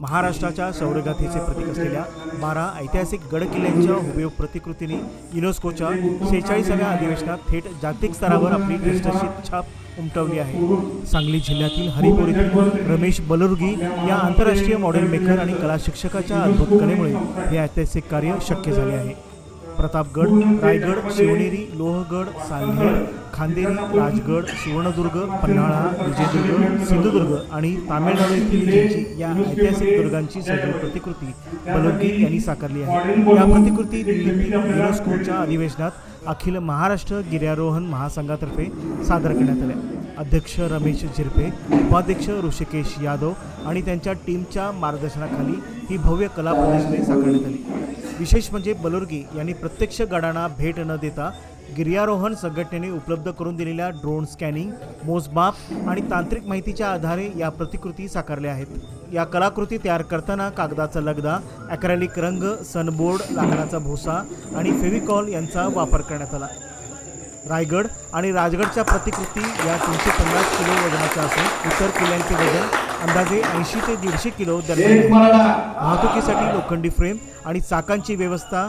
महाराष्ट्राच्या शौर्यगाथेचे प्रतीक असलेल्या बारा ऐतिहासिक गड किल्ल्यांच्या हुबेहूब प्रतिकृतीने युनेस्कोच्या शेहेचाळीसाव्या अधिवेशनात थेट जागतिक स्तरावर आपली ठसठशीत छाप उमटवली आहे. सांगली जिल्ह्यातील हरिपूर येथील रमेश बलुर्गी या आंतरराष्ट्रीय मॉडेल मेकर आणि कला शिक्षकाच्या अद्भुत कलेमुळे हे ऐतिहासिक कार्य शक्य झाले आहे. प्रतापगड रायगड शिवनेरी लोहगड साल्हेर खांदेरी राजगड सुवर्णदुर्ग पन्हाळा विजयदुर्ग सिंधुदुर्ग आणि तामिळनाडू येथील जिंची या ऐतिहासिक दुर्गांची सजीव प्रतिकृती बलोगी यांनी साकारली आहे. या प्रतिकृती दिल्लीतील युनेस्कोच्या अधिवेशनात अखिल महाराष्ट्र गिर्यारोहण महासंघातर्फे सादर करण्यात आल्या. अध्यक्ष रमेश झिरपे उपाध्यक्ष ऋषिकेश यादव आणि त्यांच्या टीमच्या मार्गदर्शनाखाली ही भव्य कला प्रदर्शने साकारण्यात आली. विशेष म्हणजे बलुर्गी यांनी प्रत्यक्ष गडांना भेट न देता गिर्यारोहण संघटनेने उपलब्ध करून दिलेल्या ड्रोन स्कॅनिंग मोजमाप आणि तांत्रिक माहितीच्या आधारे या प्रतिकृती साकारल्या आहेत. या कलाकृती तयार करताना कागदाचा लगदा ॲक्रेलिक रंग सनबोर्ड लाकडाचा भुसा आणि फेविकॉल यांचा वापर करण्यात आला. रायगड आणि राजगडच्या प्रतिकृती या तीनशे पन्नास किलो वजनाच्या असून इतर किल्ल्यांचे वजन अंदाजे ऐंशी ते दीडशे किलो दरम्यान. वाहतुकीसाठी लोखंडी फ्रेम आणि चाकांची व्यवस्था